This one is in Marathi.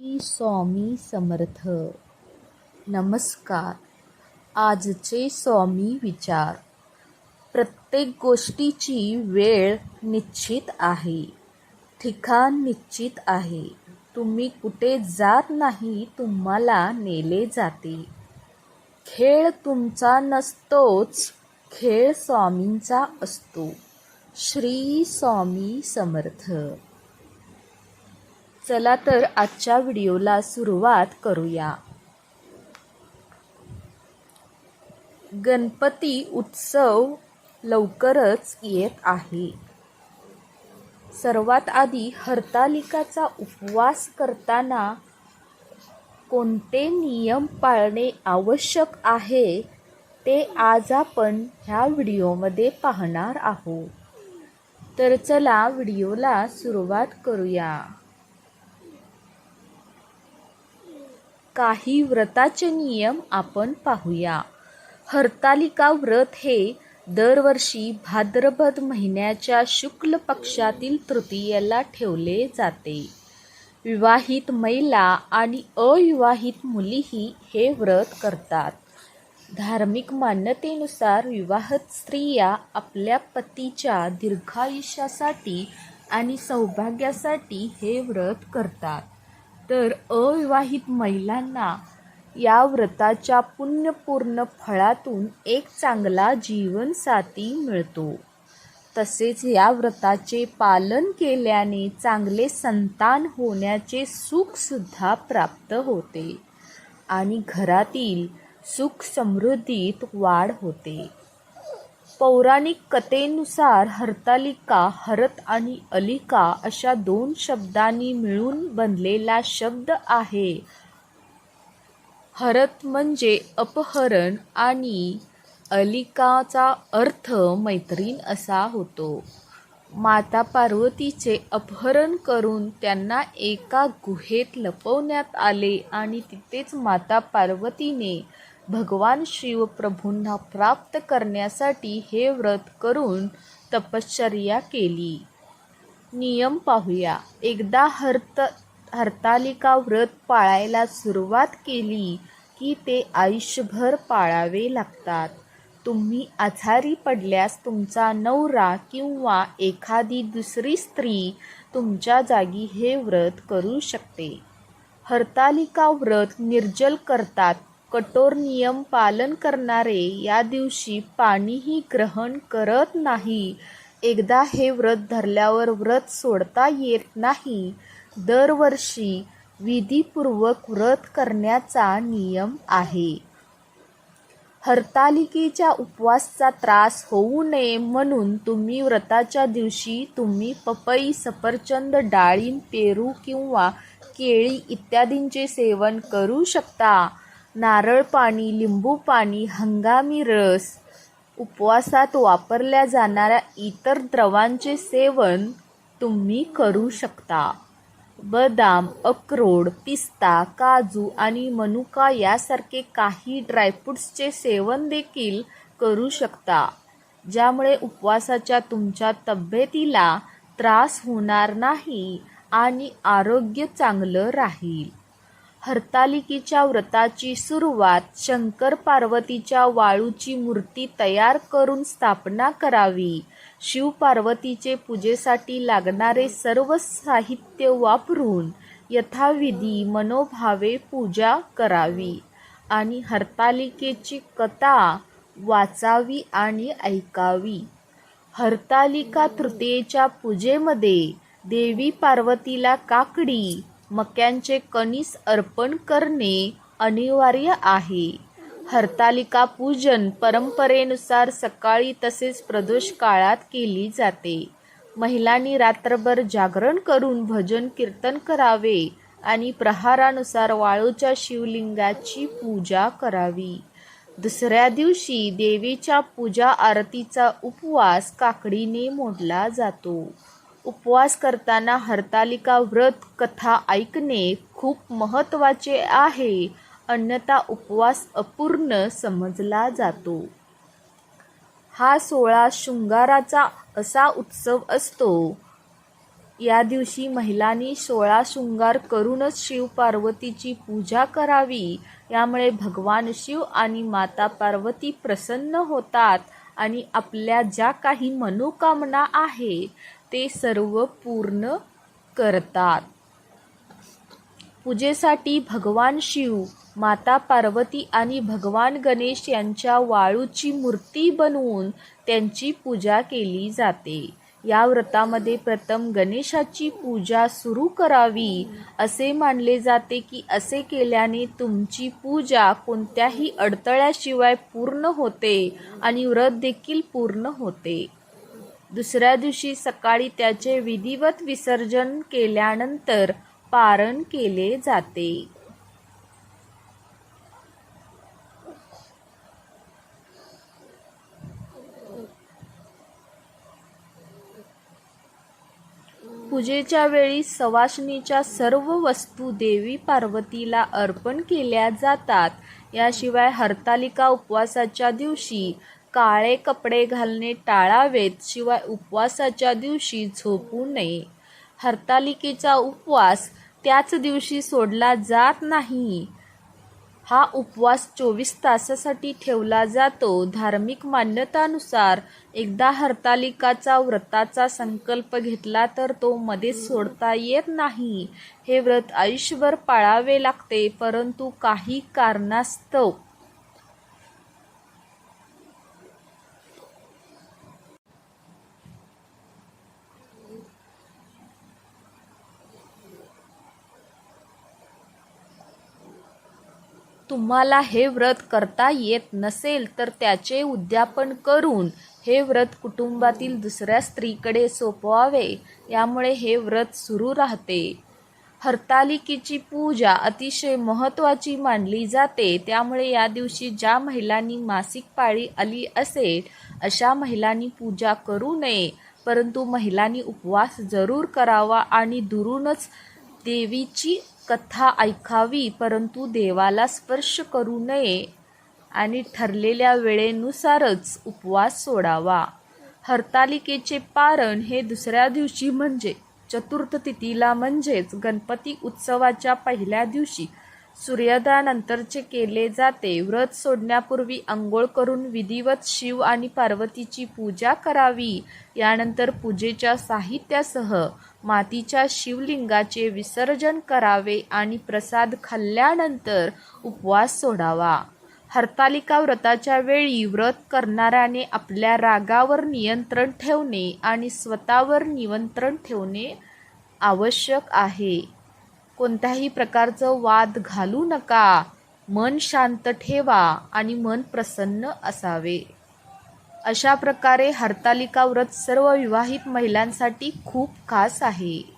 श्री स्वामी समर्थ. नमस्कार. आजचे स्वामी विचार. प्रत्येक गोष्टीची वेळ निश्चित आहे. ठिकाण निश्चित आहे. तुम्ही कुठे जात नाही तुम्हाला नेले जाते. खेळ तुमचा नसतोच खेळ स्वामींचा असतो. श्री स्वामी समर्थ. चला तर आजच्या व्हिडिओला सुरुवात करूया. गणपती उत्सव लवकरच येत आहे. सर्वात आधी हरतालिकाचा उपवास करताना कोणते नियम पाळणे आवश्यक आहे ते आज आपण ह्या व्हिडिओमध्ये पाहणार आहोत. तर चला व्हिडिओला सुरुवात करूया. काही व्रताचे नियम आपण पाहूया. हरतालिका व्रत हे दरवर्षी भाद्रपद महिन्याच्या शुक्ल पक्षातील तृतीयेला ठेवले जाते. विवाहित महिला आणि अविवाहित मुलीही हे व्रत करतात. धार्मिक मान्यतेनुसार विवाहित स्त्रिया आपल्या पतीच्या दीर्घायुष्यासाठी आणि सौभाग्यासाठी हे व्रत करतात. तर अविवाहित महिलांना या व्रताच्या पुण्यपूर्ण फळातून एक चांगला जीवनसाथी मिळतो. तसेच या व्रताचे पालन केल्याने चांगले संतान होण्याचे सुखसुद्धा प्राप्त होते आणि घरातील सुख समृद्धीत वाढ होते. पौराणिक कथेनुसार हरतालिका हरत आणि अलिका अशा दोन शब्दांनी मिळून बनलेला शब्द आहे. हरत म्हणजे अपहरण आणि अलिकाचा अर्थ मैत्रीण असा होतो. माता पार्वतीचे अपहरण करून त्यांना एका गुहेत लपवण्यात आले आणि तिथेच माता पार्वतीने भगवान शिवप्रभूंना प्राप्त करण्यासाठी हे व्रत करून तपश्चर्या केली. नियम पाहूया. एकदा हरत हरतालिका व्रत पाळायला सुरुवात केली की ते आयुष्यभर पाळावे लागतात. तुम्ही आजारी पडल्यास तुमचा नवरा किंवा एखादी दुसरी स्त्री तुमच्या जागी हे व्रत करू शकते. हरतालिका व्रत निर्जल करतात. कठोर नियम पालन करणारे या दिवशी पाणीही ग्रहण करत नाही. एकदा हे व्रत धरल्यावर व्रत सोडता येत नाही. दरवर्षी विधीपूर्वक व्रत करण्याचा नियम आहे. हरतालिकेच्या उपवासचा त्रास होऊ नये म्हणून तुम्ही व्रताच्या दिवशी तुम्ही पपई सफरचंद डाळिंब पेरू किंवा केळी इत्यादींचे सेवन करू शकता. नारळ पाणी लिंबू पाणी हंगामी रस उपवासात वापरल्या जाणाऱ्या इतर द्रवांचे सेवन तुम्ही करू शकता. बदाम अक्रोड पिस्ता काजू आणि मनुका यासारखे काही ड्रायफ्रुट्सचे सेवन देखील करू शकता ज्यामुळे उपवासाच्या तुमच्या तब्येतीला त्रास होणार नाही आणि आरोग्य चांगलं राहील. हरतालिकेच्या व्रताची सुरुवात शंकर पार्वतीच्या वाळूची मूर्ती तयार करून स्थापना करावी. शिव पार्वतीचे पूजेसाठी लागणारे सर्व साहित्य वापरून यथाविधी मनोभावे पूजा करावी. आणि हरतालिकेची कथा वाचावी आणि ऐकावी. हरतालिका तृतीयेच्या पूजेमध्ये देवी पार्वतीला काकडी मक्यांचे कणीस अर्पण करणे अनिवार्य आहे. हरतालिका पूजन परंपरेनुसार सकाळी तसेच प्रदोष काळात केली जाते. महिलांनी रात्रभर जागरण करून भजन कीर्तन करावे आणि प्रहारानुसार वाळूच्या शिवलिंगाची पूजा करावी. दुसऱ्या दिवशी देवीच्या पूजा आरतीचा उपवास काकडीने मोडला जातो. उपवास करताना हरतालिका व्रत कथा ऐकणे खूप महत्त्वाचे आहे. अन्यथा उपवास अपूर्ण समजला जातो. हा सोहळा शृंगाराचा असा उत्सव असतो. या दिवशी महिलांनी सोळा शृंगार करूनच शिव पार्वतीची पूजा करावी. यामुळे भगवान शिव आणि माता पार्वती प्रसन्न होतात आणि आपल्या ज्या काही मनोकामना आहे ते सर्व पूर्ण करतात. पूजेसाठी भगवान शिव माता पार्वती आणि भगवान गणेश यांच्या वाळूची मूर्ती बनवून त्यांची पूजा केली जाते. या व्रतामध्ये प्रथम गणेशाची पूजा सुरू करावी असे मानले जाते की असे केल्याने तुमची पूजा कोणत्याही अडथळ्याशिवाय पूर्ण होते आणि व्रत देखील पूर्ण होते. दुसऱ्या दिवशी सकाळी त्याचे विधिवत विसर्जन केल्यानंतर पारण केले जाते. पूजेच्या वेळी सवासणीच्या सर्व वस्तू देवी पार्वतीला अर्पण केल्या जातात. याशिवाय हरतालिका उपवासाच्या दिवशी काळे कपडे घालणे टाळावेत शिवाय उपवासाच्या दिवशी झोपू नये. हरतालिकेचा उपवास त्याच दिवशी सोडला जात नाही. हा उपवास चोवीस तासासाठी ठेवला जातो. धार्मिक मान्यतानुसार एकदा हरतालिकाचा व्रताचा संकल्प घेतला तर तो मध्येच सोडता येत नाही. हे व्रत आयुष्यभर पाळावे लागते परंतु काही कारणास्तव तुम्हाला हे व्रत करता येत नसेल तर त्याचे उद्यापन करून हे व्रत कुटुंबातील दुसऱ्या स्त्रीकडे सोपवावे. यामुळे हे व्रत सुरू राहते. हरतालिकेची पूजा अतिशय महत्त्वाची मानली जाते. त्यामुळे या दिवशी ज्या महिलांनी मासिक पाळी आली असेल अशा महिलांनी पूजा करू नये. परंतु महिलांनी उपवास जरूर करावा आणि दुरूनच देवीची कथा ऐकावी परंतु देवाला स्पर्श करू नये आणि ठरलेल्या वेळेनुसारच उपवास सोडावा. हरतालिकेचे पारण हे दुसऱ्या दिवशी म्हणजे चतुर्थ तिथीला म्हणजेच गणपती उत्सवाच्या पहिल्या दिवशी सूर्योदयानंतरचे केले जाते. व्रत सोडण्यापूर्वी अंघोळ करून विधिवत शिव आणि पार्वतीची पूजा करावी. यानंतर पूजेच्या साहित्यासह मातीच्या शिवलिंगाचे विसर्जन करावे आणि प्रसाद खाल्ल्यानंतर उपवास सोडावा. हरतालिका व्रताच्या वेळी व्रत करणाऱ्याने आपल्या रागावर नियंत्रण ठेवणे आणि स्वतःवर नियंत्रण ठेवणे आवश्यक आहे. कोणत्याही प्रकारचं वाद घालू नका. मन शांत ठेवा आणि मन प्रसन्न असावे. अशा प्रकारे हरतालिका व्रत सर्व विवाहित महिलांसाठी खूप खास आहे.